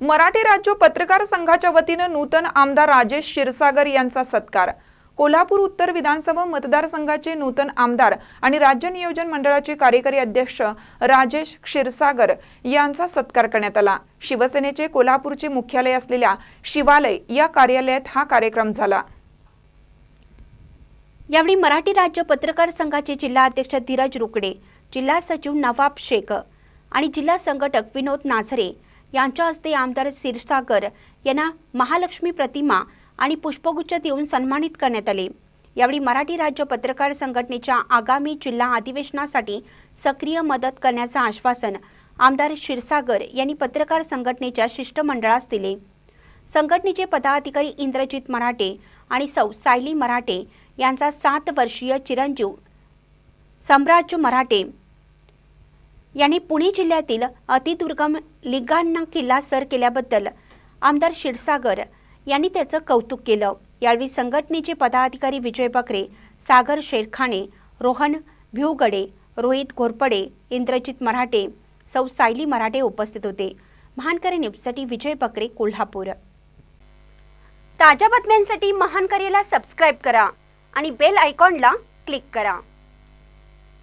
मराठी राज्य पत्रकार संघाच्या वतीनं नूतन आमदार राजेश क्षीरसागर यांचा सत्कार. कोल्हापूर उत्तर विधानसभा मतदारसंघाचे नूतन आमदार आणि राज्य नियोजन मंडळाचे कार्यकारी अध्यक्ष राजेश क्षीरसागर यांचा सत्कार करण्यात आला. शिवसेनेचे कोल्हापूरचे मुख्यालय असलेल्या शिवालय या कार्यालयात हा कार्यक्रम झाला. यावेळी मराठी राज्य पत्रकार संघाचे जिल्हा अध्यक्ष धीरज रुकडे जिल्हा सचिव नवाब शेख आणि जिल्हा संघटक विनोद नाझरे यांच्या हस्ते आमदार क्षीरसागर यांना महालक्ष्मी प्रतिमा आणि पुष्पगुच्छ देऊन सन्मानित करण्यात आले. यावेळी मराठी राज्य पत्रकार संघटनेच्या आगामी जिल्हा अधिवेशनासाठी सक्रिय मदत करण्याचं आश्वासन आमदार क्षीरसागर यांनी पत्रकार संघटनेच्या शिष्टमंडळास दिले. संघटनेचे पदाधिकारी इंद्रजित मराठे आणि सौ सायली मराठे यांचा सात वर्षीय चिरंजीव साम्राज्य मराठे यांनी पुणे जिल्ह्यातील अतिदुर्गम लिगांना किल्ला सर केल्याबद्दल आमदार क्षीरसागर यांनी त्याचं कौतुक केलं. यावेळी संघटनेचे पदाधिकारी विजय बकरे सागर शेरखाने रोहन भिवगडे रोहित घोरपडे इंद्रजित मराठे सौ सायली मराठे उपस्थित होते. महानकरी न्यूजसाठी विजय बकरे कोल्हापूर. ताज्या बातम्यांसाठी महानकरेला सबस्क्राईब करा आणि बेल आयकॉनला क्लिक करा.